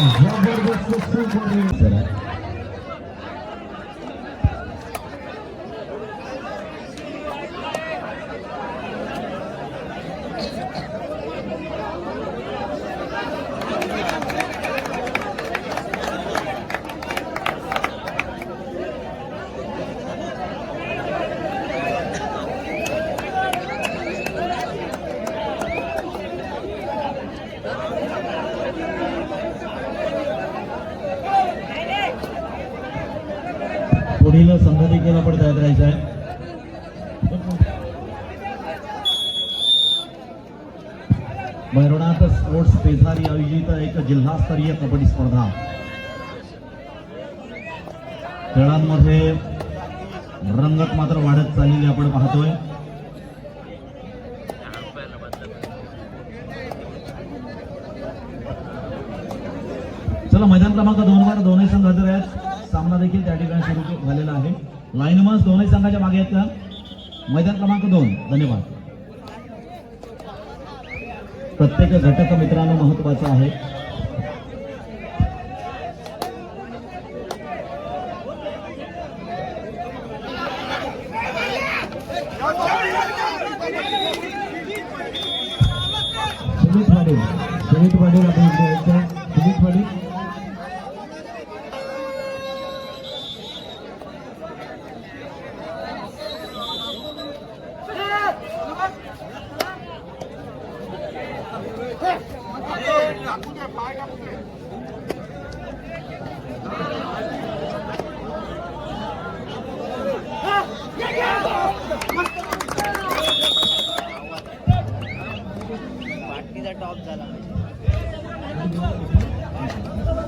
जबरदस्त सुपर पुढील संघ देखील आपण आहे. भैरवनाथ स्पोर्ट्स पेझारी आयोजित एक जिल्हास्तरीय कबड्डी स्पर्धा. खेळांमध्ये रंगत मात्र वाढत चाललेली आपण पाहतोय. चला मैदान क्रमांक दोन वर दोन्ही संघ हजर आहेत सामना देखील त्या ठिकाणी सुरू झालेला आहे. लाईन मस दोनही संघाच्या मागे आहेत का? मैदान क्रमांक दोन. धन्यवाद. प्रत्येक घटक मित्रांनो महत्त्वाचा आहे.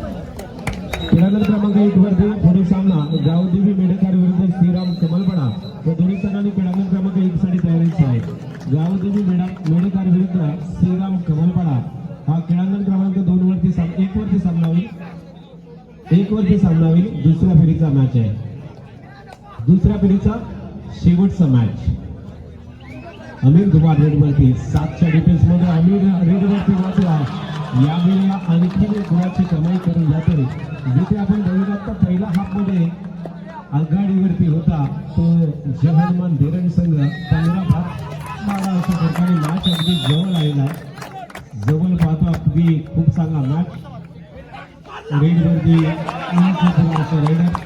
खेळाडू क्रमांक एक वरती पुढील सामना गावदेवी मेडेकर विरुद्ध श्रीराम कमलपडा या दोन्ही संघांनी खेळाडू क्रमांक एक साठी तयारीचा आहे. गावदेवी मेडा मेडेकर विरुद्ध श्रीराम कमलपडा हा खेळांगण क्रमांक दोन वरती साम- एक वरती सामना होईल एक वरती सामना होईल दुसऱ्या फेरीचा मॅच आहे. दुसऱ्या फेरीचा शेवटचा मॅच अमीर दुबार रेडवरती सातच्या डिफेन्समध्ये अमीर रेडवरती वाचला. यावेळेला आणखी एक गुणाची कमाई करून जाते. जिथे आपण बघितलं तर पहिल्या हाफमध्ये आघाडीवरती होता तो जहरमान धीरण संघ. पंधरा भाग बारा अशा प्रकारे मॅच अगदी जवळ आलेला आहे. जवळ पाहतो अगदी खूप चांगला मॅच रेडवरती रेडर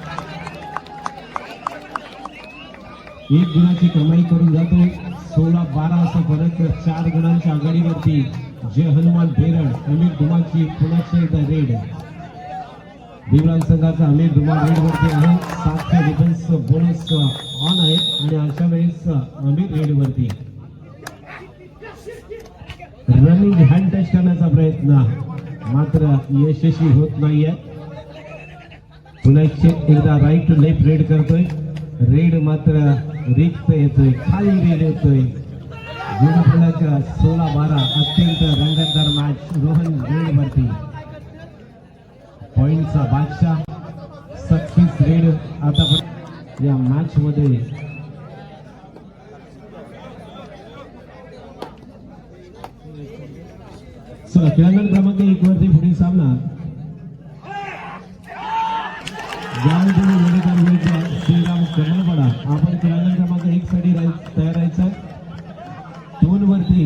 एक गुणाची कमाई करून जातो. सोळा बारा असं परत चार गुणांच्या आघाडीवरती जय हनुमान बेरड अमित धुमाची पुन्हा एकदा रेड दिवरान संघाचा अमित धुमा रेडवरती आहे. सातशे डिफेन्स बोनस ऑन आहे. आणि अशा वेळेस अमित रेडवरती रनिंग हँड टच करण्याचा प्रयत्न. मात्र यशस्वी होत नाहीये. पुन्हा एकदा राईट टू लेफ्ट रेड करतोय. रेड मात्र रिक्त येतोय. खाली रेड येतोय. गुणफलक सोळा बारा अत्यंत रंगतदार मॅच रोहन रेड वरती पॉइंटचा बादशाह. सत्तीस रेड आता या मॅच मध्ये चला खेळाडू क्रमांक एक वरती पुढील सामना. श्रीराम कमळपडा आपण खेळाडू क्रमांक एक साठी तयार राहायचं दोन वरती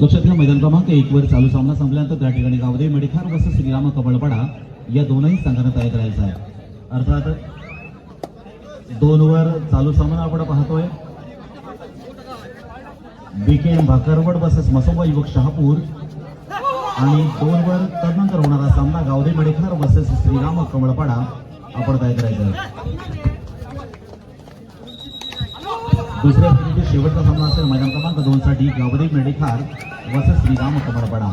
लक्षात घ्या मैदान क्रमांक एक वर चालू सामना संपल्यानंतर त्या ठिकाणी गावदे मेडिखार वस श्रीराम कबळपडा या दोनही संघांना तयार राहायचा आहे. अर्थात दोन वर चालू सामना आपण पाहतोय. बीकेएम भाकरवड बसेस मसोबा युवक शहापूर. आणि दोन वर तदनंतर होणारा सामना गावदे मेडिखार बसेस श्रीराम कमळपाडा. आपण काय करायचं? दुसऱ्या फेरीतील शेवटचा सामना असेल मैदान क्रमांक दोन साठी गावदे मेडेखार वसेस श्रीराम कमळपाडा.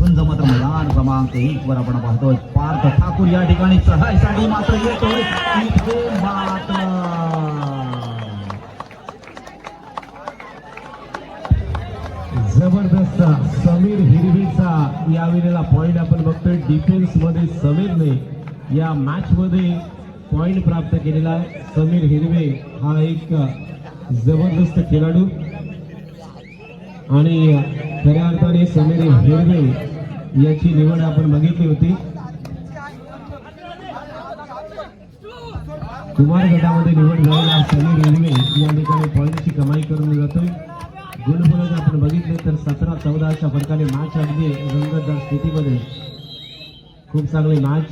झुंज मात्र मैदान क्रमांक एक वर आपण पाहतोय. पार्थ ठाकूर या ठिकाणी चढाईसाठी मात्र येतोय. इथे मात्र. जबरदस्त समीर हिरवीचा या वेळेला पॉईंट आपण बघतोय. डिफेन्समध्ये समीरने या मॅच मध्ये पॉईंट प्राप्त केलेला समीर हिरवे हा एक जबरदस्त खेळाडू. आणि खऱ्या अर्थाने समीर हिरवे याची निवड आपण बघितली होती. कुमार गटामध्ये निवड झालेला समीर रेल्वे या ठिकाणी पॉईंटची कमाई करून जातोय. गुणफलक आपण बघितले तर सतरा चौदा अशा फरकाने मॅच अगदी रंगतदार स्थितीमध्ये. खूप चांगली मॅच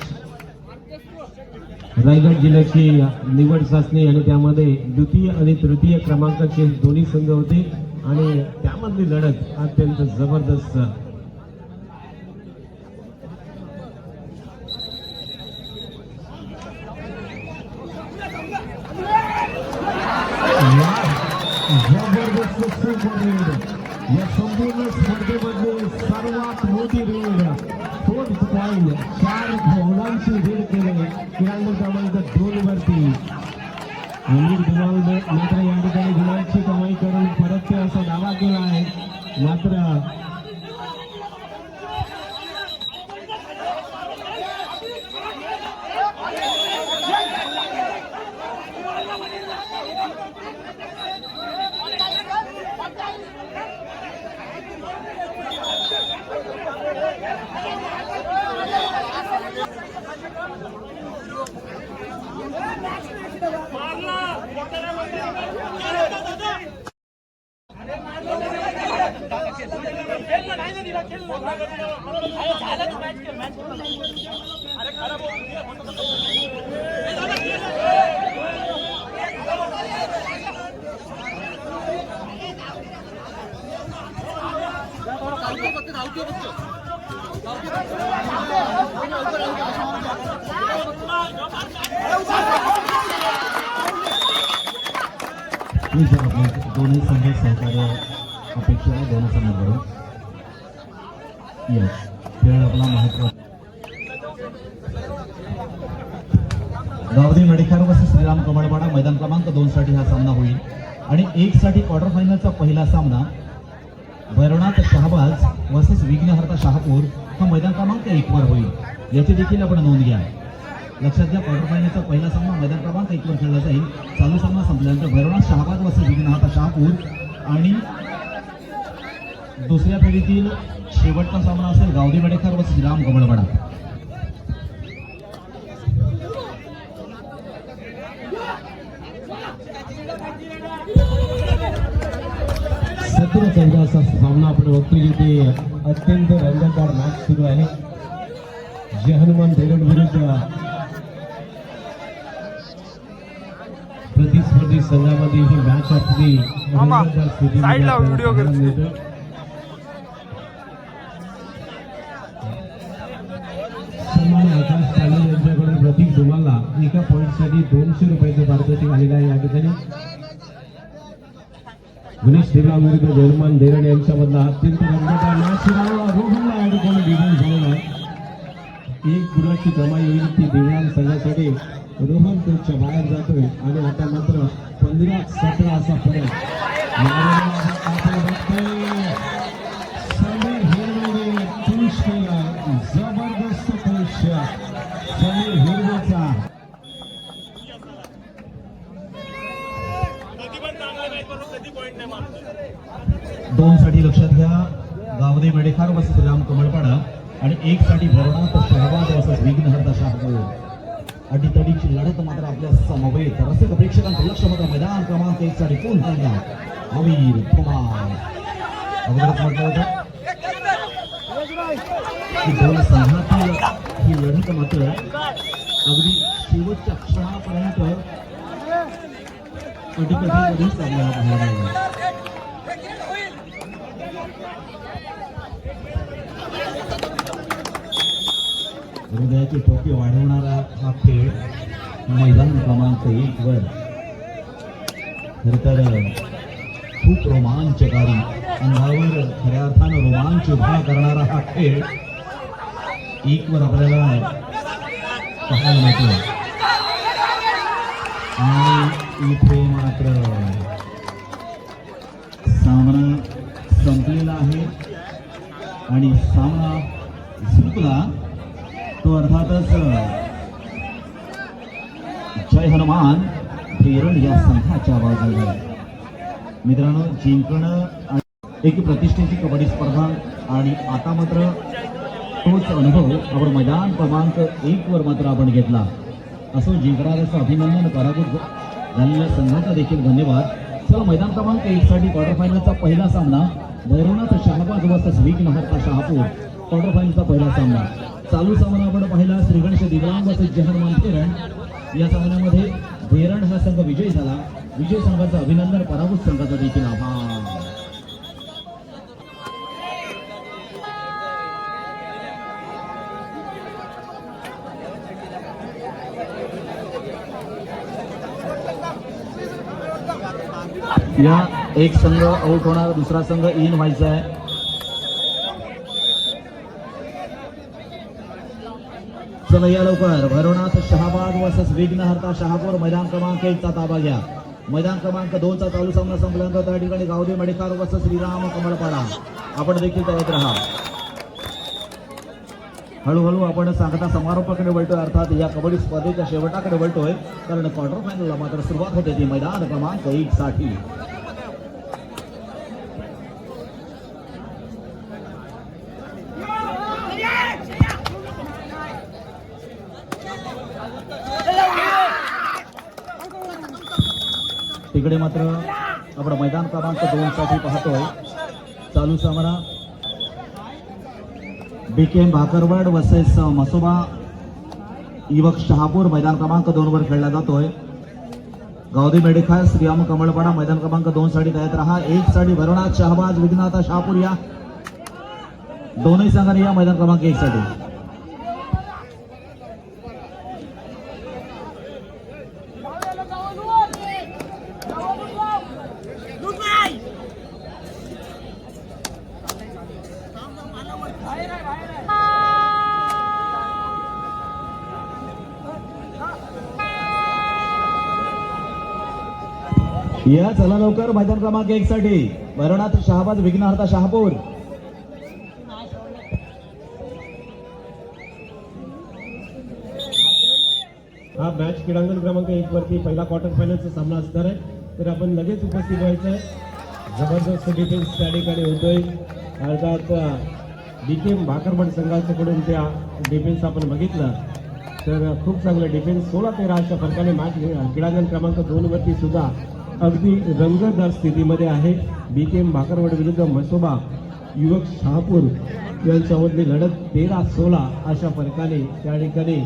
रायगड जिल्ह्याची निवड चाचणी आणि त्यामध्ये द्वितीय आणि तृतीय क्रमांकाचे दोन्ही संघ होते. आणि त्यामधली लढत अत्यंत जबरदस्त. जबरदस्त सुपरलीड या संपूर्ण स्पर्धेमध्ये सर्वात मोठी रीड फोर्थ पॉइंट चार धावनांची रीड केले खेळाडू क्रमांक दोन वरती अमित धुमाल मात्र या ठिकाणी गुणांची कमाई करून परत ते असा दावा केला आहे मात्र प्लीज आपले दोन्ही संघ सहकार्य अपेक्षा आहे दोन्ही संघाकडून खेळ आपला महत्त्व गावदे मेडिकार वर्सेस श्रीराम कमळवाडा मैदान क्रमांक दोन साठी हा सामना होईल. आणि एक साठी क्वार्टर फायनलचा पहिला सामना भैरवनाथ शहाबाज वर्सेस विघ्नहर्ता शहापूर हा मैदान क्रमांक एक वर होईल. याची देखील आपण नोंद घ्या. लक्षात घ्या क्वार्टर फायनलचा पहिला सामना मैदान क्रमांक एक वर खेळला जाईल. चालू सामना संपल्यानंतर भैरवनाथ शहाबाज वर्सेस विघ्नहर्ता शहापूर आणि दुसऱ्या फेरीतील शेवटचा सामना असेल गावदी मेडेकर व श्रीराम कमळवाडा सत्र चौदा असा सामना आपण बघतोय जिथे अत्यंत रंगतदार मॅच सुरू आहे. जय हनुमान देगड विरुद्ध प्रतिस्पर्धी संघामध्ये ही मॅच आपली व्हिडिओ पॉईंटसाठी दोनशे रुपयाचं पारितोषिक आलेलं आहे या ठिकाणी. गणेश देवराव विरुद्ध जयमान देरड यांच्यामधला अत्यंत रंगतदार नाशिराव रोहनला या ठिकाणी विजय झालेला आहे. एक गुणाची कमाई येईल ती दिव्यांग संघासाठी रोहन कोचच्या बाहेर जातोय. आणि आता मात्र पंधरा सतरा असा फरक. दोन साठी लक्षात घ्या. गावदे मेडेखार वर्सेस श्रीराम कमळपाडा आणि एक साठी बरोडा तर शहबाद वसत विघ्नहर्ता शाह अटीतडीची लढत मात्र आपल्या समवेत. रसिक प्रेक्षकांचं लक्ष मात्र मैदान क्रमांक एक साठी पुन्हा घ्या अवीर कुमार. अगोदरच म्हटलं होतं की दोन संघातील ही लढत मात्र अगदी शेवटच्या क्षणापर्यंत कटीकटीमध्येच आपल्याला पाहायला मिळाली. हृदयाची टोपी वाढवणारा हा खेळ मैदान क्रमांक एक वर. खर तर खूप रोमांचकारी अंगावर खऱ्या अर्थानं रोमांच उभा करणारा हा खेळ एक वर आपल्याला पाहायला मिळतो आणि इथे मात्र सामना संपलेला आहे. आणि सामना झुकला तो अर्थातच जय हनुमान फेरण या संघाच्या बाजूला मित्रांनो जिंकणं आणि एक प्रतिष्ठेची कबड्डी स्पर्धा आणि आता मात्र तोच अनुभव आपण मैदान क्रमांक एक वर मात्र आपण घेतला. असं जिंकणाऱ्याचं अभिनंदन पराभूत झालेल्या संघाचा देखील धन्यवाद. चला मैदान क्रमांक एक साठी क्वार्टर फायनलचा पहिला सामना. भैरवनाथ शहाबाज वर्सेस वीक नहरचा शहापूर क्वार्टर फायनलचा पहिला सामना. चालू सामना आपण पाहिला श्रीगणेश दिव्यांग वर्सेस जहरमान फेरण या सामन्यामध्ये धेरण हा संघ विजयी झाला. विजय संघाचं अभिनंदन पराभूत संघाचा देखील आभार. या एक संघ आउट होणार दुसरा संघ इन व्हायचा आहे. चला या लवकर. भैरवनाथ शहाबाद वर्सेस विघ्नहर्ता शहापूर मैदान क्रमांक एकचा ताबा घ्या. मैदान क्रमांक दोनचा चालू सामना संपल्यानंतर त्या ठिकाणी गावदे मेडेकार वर्सेस श्रीराम कमळपाडा आपण देखील तयार राहा. हळूहळू आपण सांगता समारोपाकडे वळतोय अर्थात या कबड्डी स्पर्धेच्या शेवटाकडे वळतोय. कारण क्वार्टर फायनलला मात्र सुरुवात होते ती मैदान क्रमांक एक साठी तिकडे मात्र आपण मैदान क्रमांक दोन साठी पाहतोय. चालू सामना B K M Bhakarwad versus Masoba युवक शहापूर मैदान क्रमांक दोन वर खेळला जातोय. गावदी मेडिखा श्रीराम कमळपाडा मैदान क्रमांक दोन साठी तयार राहा. एक साठी भरवनाथ शहाबाज विघ्नाथा शहापूर या दोनही संघाने या मैदान क्रमांक एक साठी. या चला लवकर मैदान क्रमांक एक साठी. भरवनाथ शहाबाज विघ्नहर्ता शहापूर. हा मॅच क्रीडांगण क्रमांक एक वरती पहिला क्वार्टर फायनलचा सामना असणार आहे. तर आपण लगेच उपस्थित व्हायचं आहे. जबरदस्त डिफेन्स त्या ठिकाणी होतोय. अर्थात डी के भाकरमड संघाच्याकडून त्या डिफेन्स आपण बघितला. तर खूप चांगलं डिफेन्स सोळा तेरा अशा फरकाने मॅच क्रीडांगण क्रमांक दोन वरती सुद्धा अगदी रंगतदार स्थितीमध्ये आहे. बी के एम भाकरवड विरुद्ध मसोबा युवक शहापूर यांच्यामधली लढत तेरा सोळा अशा फरकाने त्या ठिकाणी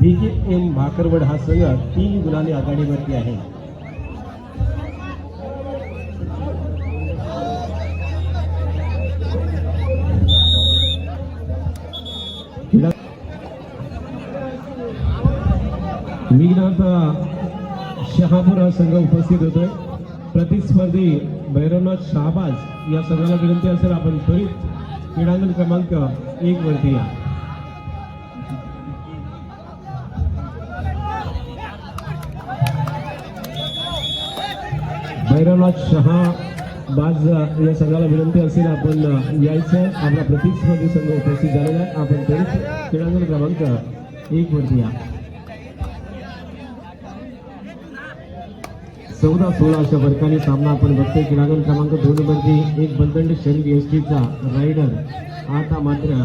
बी के एम भाकरवड हा संघ तीन गुणांनी आघाडीवरती आहे. विघ्नाथ शहापूर हा संघ उपस्थित होतोय. प्रतिस्पर्धी भैरवनाथ शहाबाज या संघाला विनंती असेल आपण त्वरित क्रीडांगण क्रमांक एक वरती या. भैरवनाथ शहा बाज या संघाला विनंती असेल आपण यायचं. आपला प्रतिस्पर्धी संघ उपस्थित झालेला आहे. आपण त्वरित क्रीडांगण क्रमांक एक वरती या. चौदा सोळा अशा फरकाने सामना आपण बघतोय क्रीडांगण क्रमांक दोन वरती एक बलदंड शनी एस टीचा रायडर आता मात्र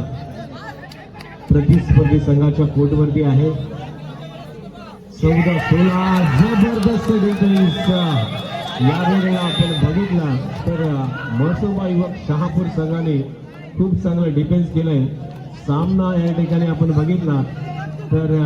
प्रतिस्पर्धी संघाच्या कोटवरती आहे. चौदा सोळा जबरदस्त या यावेळेला आपण बघितला तर मसोबा युवक शहापूर संघाने खूप चांगला डिफेन्स केलंय. सामना या ठिकाणी आपण बघितला तर